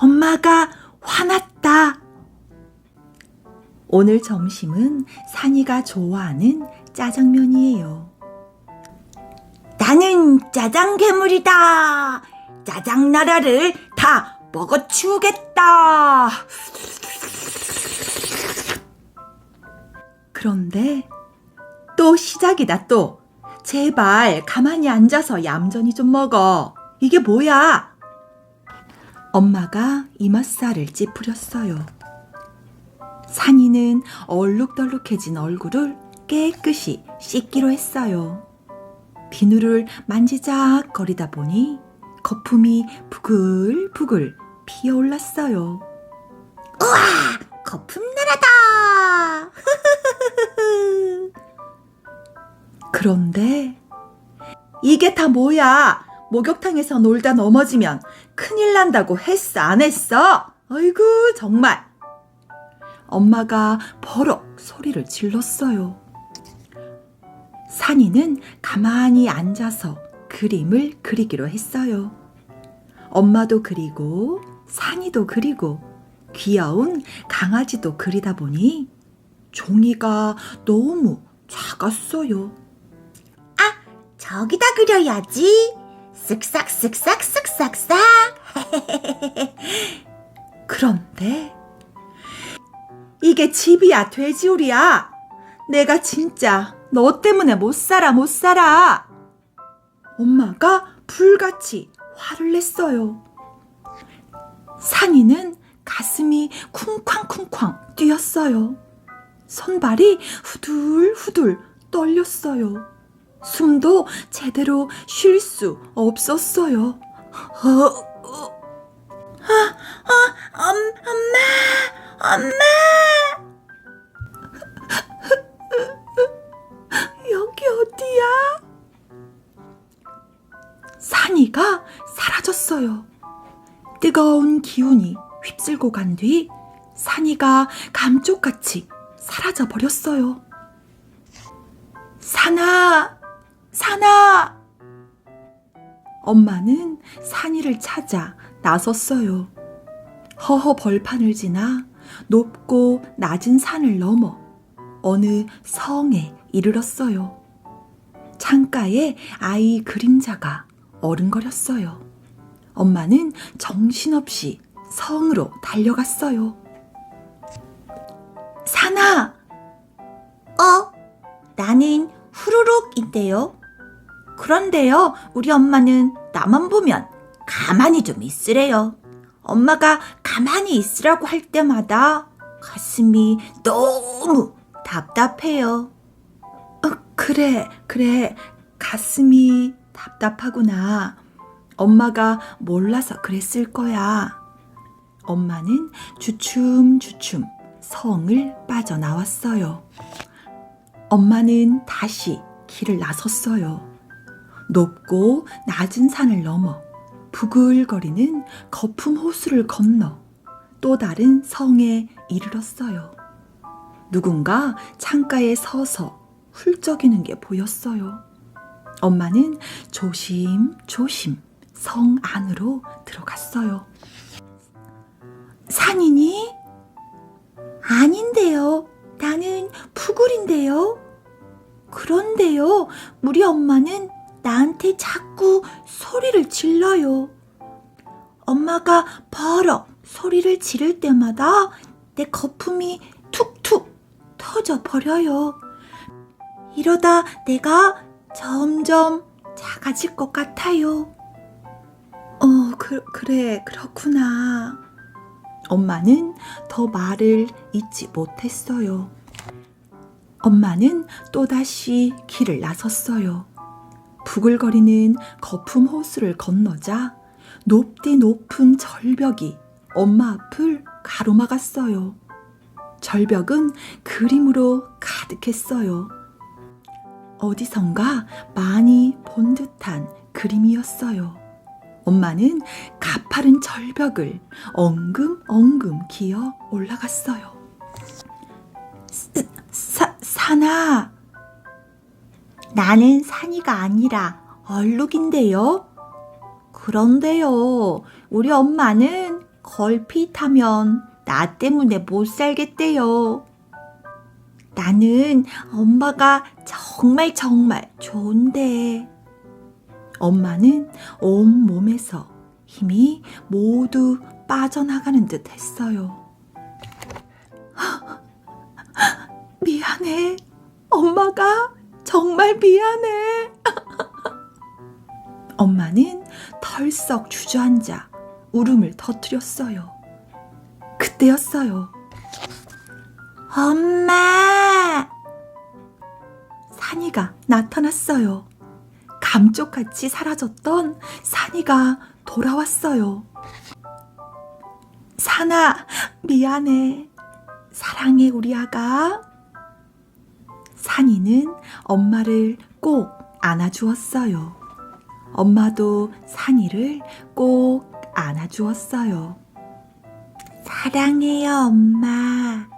엄마가 화났다. 오늘 점심은 산이가 좋아하는 짜장면이에요. 나는 짜장 괴물이다. 짜장 나라를 다 먹어치우겠다. 그런데 또 시작이다 또. 제발 가만히 앉아서 얌전히 좀 먹어. 이게 뭐야? 엄마가 이맛살을 찌푸렸어요. 산이는 얼룩덜룩해진 얼굴을 깨끗이 씻기로 했어요. 비누를 만지작 거리다 보니 거품이 부글부글 피어올랐어요. 우와! 거품 나라다! 그런데 이게 다 뭐야? 목욕탕에서 놀다 넘어지면 큰일 난다고 했어, 안 했어? 아이고, 정말. 엄마가 버럭 소리를 질렀어요. 산이는 가만히 앉아서 그림을 그리기로 했어요. 엄마도 그리고 산이도 그리고 귀여운 강아지도 그리다 보니 종이가 너무 작았어요. 아, 저기다 그려야지. 쓱싹 쓱싹 쓱싹 쓱. 그런데 이게 집이야 돼지우리야. 내가 진짜 너 때문에 못 살아 못 살아. 엄마가 불같이 화를 냈어요. 산이는 가슴이 쿵쾅쿵쾅 뛰었어요. 손발이 후들후들 떨렸어요. 숨도 제대로 쉴 수 없었어요. 어, 어. 아, 아, 엄, 엄마, 엄마. 여기 어디야? 산이가 사라졌어요. 뜨거운 기운이 휩쓸고 간 뒤 산이가 감쪽같이 사라져 버렸어요. 산아, 산아! 엄마는 산이를 찾아 나섰어요. 허허 벌판을 지나 높고 낮은 산을 넘어 어느 성에 이르렀어요. 창가에 아이 그림자가 어른거렸어요. 엄마는 정신없이 성으로 달려갔어요. 산아! 어? 나는 후루룩인데요. 그런데요, 우리 엄마는 나만 보면 가만히 좀 있으래요. 엄마가 가만히 있으라고 할 때마다 가슴이 너무 답답해요. 어, 그래, 그래. 가슴이 답답하구나. 엄마가 몰라서 그랬을 거야. 엄마는 주춤주춤 성을 빠져나왔어요. 엄마는 다시 길을 나섰어요. 높고 낮은 산을 넘어 부글거리는 거품 호수를 건너 또 다른 성에 이르렀어요. 누군가 창가에 서서 훌쩍이는 게 보였어요. 엄마는 조심조심 성 안으로 들어갔어요. 산이니? 아닌데요. 나는 푸굴인데요. 그런데요, 우리 엄마는 나한테 자꾸 소리를 질러요. 엄마가 버럭 소리를 지를 때마다 내 거품이 툭툭 터져 버려요. 이러다 내가 점점 작아질 것 같아요. 어, 그, 그래, 그렇구나. 엄마는 더 말을 잇지 못했어요. 엄마는 또다시 길을 나섰어요. 부글거리는 거품 호수를 건너자 높디 높은 절벽이 엄마 앞을 가로막았어요. 절벽은 그림으로 가득했어요. 어디선가 많이 본 듯한 그림이었어요. 엄마는 가파른 절벽을 엉금엉금 기어 올라갔어요. 사, 산아. 나는 산이가 아니라 얼룩인데요. 그런데요, 우리 엄마는 걸핏하면 나 때문에 못 살겠대요. 나는 엄마가 정말 정말 좋은데. 엄마는 온 몸에서 힘이 모두 빠져나가는 듯 했어요. 미안해. 엄마가 정말 미안해. 엄마는 털썩 주저앉아 울음을 터뜨렸어요. 그때였어요. 엄마! 산이가 나타났어요. 감쪽같이 사라졌던 산이가 돌아왔어요. 산아, 미안해. 사랑해, 우리 아가. 산이는 엄마를 꼭 안아주었어요. 엄마도 산이를 꼭 안아주었어요. 사랑해요, 엄마.